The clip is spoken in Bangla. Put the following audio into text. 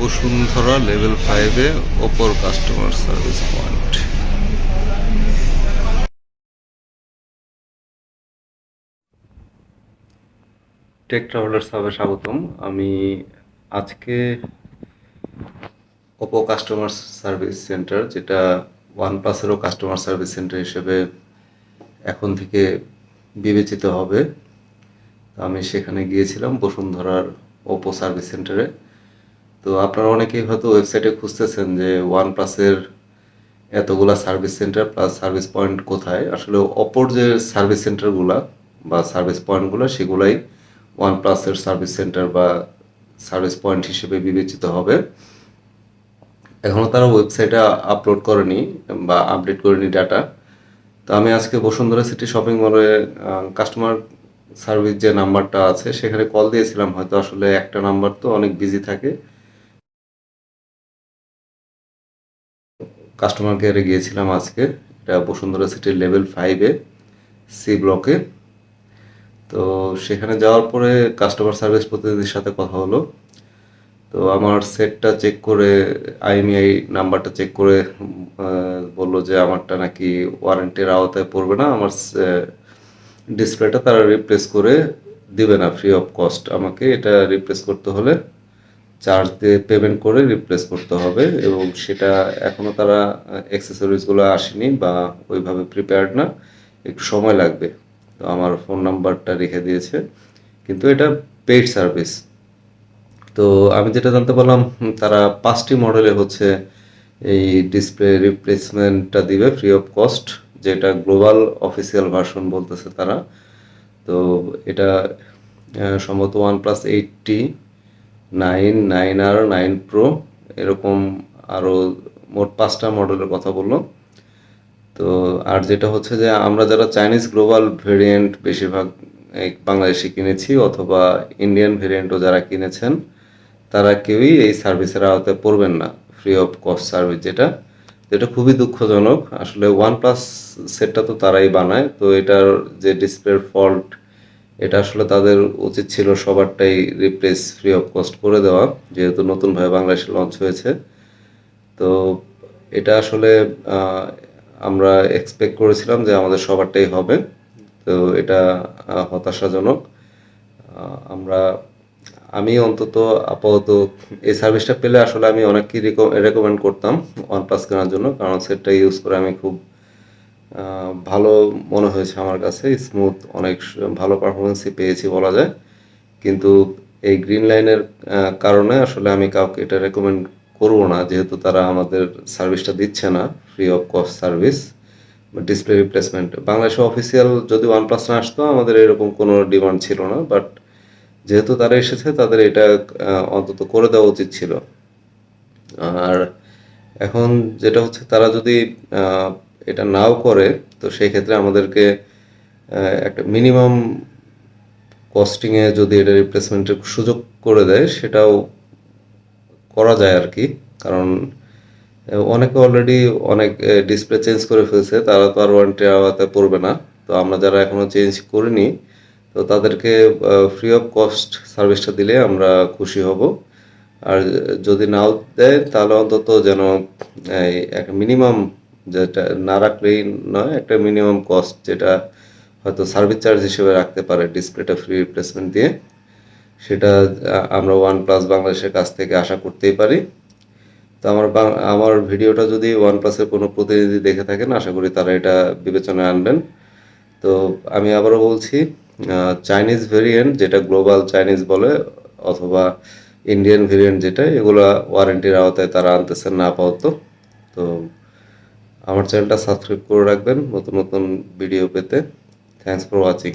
বসুন্ধরা লেভেল ফাইভে ওপর customer service point tech travellers হাবে স্বাগতম। আমি আজকে ওপো কাস্টমার সার্ভিস সেন্টার যেটা ওয়ান প্লাসেরও কাস্টমার সার্ভিস সেন্টার হিসেবে এখন থেকে বিবেচিত হবে। আমি সেখানে গিয়েছিলাম বসুন্ধরার ওপো সার্ভিস সেন্টারে তো আপনারা অনেকেই হয়তো ওয়েবসাইটে খুঁজতেছেন যে ওয়ান প্লাসের এতগুলা service centre plus service point কোথায়? আসলে অপর যে সার্ভিস সেন্টারগুলা বা সার্ভিস পয়েন্টগুলো সেগুলাই ওয়ান প্লাসের সার্ভিস সেন্টার বা সার্ভিস পয়েন্ট হিসেবে বিবেচিত হবে। এখনও তারা ওয়েবসাইটে আপলোড করেনি বা আপডেট করেনি ডাটা তো আমি আজকে বসুন্ধরা সিটি শপিং মলে কাস্টমার সার্ভিস যে নাম্বারটা আছে, সেখানে কল দিয়েছিলাম। হয়তো আসলে একটা নাম্বার তো অনেক বিজি থাকে। কাস্টমার কেয়ারে গিয়েছিলাম আজকে। এটা বসুন্ধরা সিটির লেভেল ফাইভে সি ব্লকে তো সেখানে যাওয়ার পরে কাস্টমার সার্ভিস প্রতিনিধির সাথে কথা হলো। তো আমার সেটটা চেক করে আইএমআই নাম্বারটা চেক করে বলল যে আমারটা নাকি ওয়ারেন্টির আওতায় পড়বে না। আমার ডিসপ্লেটা তারা রিপ্লেস করে দিবে না ফ্রি অফ কস্ট আমাকে এটা রিপ্লেস করতে হলে চার্জ দিয়ে পেমেন্ট করে রিপ্লেস করতে হবে এবং সেটা এখনও তারা অ্যাক্সেসরিজগুলো আসেনি বা ওইভাবে প্রিপেয়ার্ড না, একটু সময় লাগবে। তো আমার ফোন নাম্বারটা রেখে দিয়েছে। কিন্তু এটা পেইড সার্ভিস তো আমি যেটা জানতে পারলাম তারা পাঁচটি মডেলে হচ্ছে এই ডিসপ্লে রিপ্লেসমেন্টটা দিবে ফ্রি অফ কস্ট যেটা গ্লোবাল অফিসিয়াল ভার্সন বলতেছে তারা। তো এটা সম্ভবত one plus eighty nine nine আর নাইন প্রো, এরকম আরও মোট পাঁচটা মডেলের কথা বলল। তো আর যেটা হচ্ছে যে আমরা যারা চাইনিজ গ্লোবাল ভেরিয়েন্ট বেশিরভাগ বাংলাদেশে কিনেছি অথবা ইন্ডিয়ান ভেরিয়েন্টও যারা কিনেছেন, তারা কেউই এই সার্ভিসের আওতায় পড়বেন না ফ্রি অফ কস্ট সার্ভিস যেটা। যেটা খুবই দুঃখজনক। আসলে ওয়ান প্লাস সেটটা তো তারাই বানায়, তো এটার যে ডিসপ্লের ফল্ট এটা আসলে তাদের উচিত ছিল সবারটাই রিপ্লেস ফ্রি অফ কস্ট করে দেওয়া, যেহেতু নতুনভাবে বাংলাদেশে লঞ্চ হয়েছে। তো এটা আসলে আমরা এক্সপেক্ট করেছিলাম যে আমাদের সবারটাই হবে। তো এটা হতাশাজনক। আমরা, আমি অন্তত আপাতত এই সার্ভিসটা পেলে আসলে আমি অনেককেই রেকমেন্ড করতাম ওয়ান প্লাস কেনার জন্য, কারণ সেটটা ইউজ করে আমি খুব ভালো মনে হয়েছে আমার কাছে স্মুথ অনেক ভালো পারফরমেন্সই পেয়েছি বলা যায়। কিন্তু এই গ্রিন লাইনের কারণে আসলে আমি কাউকে এটা রেকমেন্ড করব না, যেহেতু তারা আমাদের সার্ভিসটা দিচ্ছে না free of cost service display replacement বাংলাদেশে অফিসিয়াল যদি ওয়ান প্লাস না আসতো, আমাদের এরকম কোনো ডিমান্ড ছিল না বাট যেহেতু তারা এসেছে, তাদের এটা অন্তত করে দেওয়া উচিত ছিল। আর এখন যেটা হচ্ছে, তারা যদি এটা নাও করে, তো সেই ক্ষেত্রে আমাদেরকে একটা মিনিমাম কস্টিংয়ে যদি এটা রিপ্লেসমেন্টের সুযোগ করে দেয়, সেটাও করা যায় আর কি। কারণ অনেকে অলরেডি অনেক ডিসপ্লে চেঞ্জ করে ফেলছে, তারা তো আর ওয়ারেন্টি আওয়াতে পড়বে না। তো আমরা যারা এখনও চেঞ্জ করিনি, তো তাদেরকে ফ্রি অফ কস্ট সার্ভিসটা দিলে আমরা খুশি হব। আর যদি নাও দেয়, তাহলে অন্তত যেন একটা মিনিমাম যেটা না রাখলেই নয়, একটা মিনিমাম কস্ট যেটা হয়তো সার্ভিস চার্জ হিসেবে রাখতে পারে ডিসপ্লেটা ফ্রি রিপ্লেসমেন্ট দিয়ে। সেটা আমরা ওয়ান প্লাস বাংলাদেশের কাছ থেকে আশা করতেই পারি। তো আমার আমার ভিডিওটা যদি ওয়ান প্লাসের কোনো প্রতিনিধি দেখে থাকেন, আশা করি তারা এটা বিবেচনায় আনবেন। তো আমি আবারও বলছি চাইনিজ ভেরিয়েন্ট যেটা গ্লোবাল চাইনিজ বলে, অথবা ইন্ডিয়ান ভেরিয়েন্ট যেটা এগুলো ওয়ারেন্টির আওতায় তারা আনতেছেন না আপাতত। তো আমার চ্যানেলটা সাবস্ক্রাইব করে রাখবেন। নতুন নতুন ভিডিও পেতে। Thanks for watching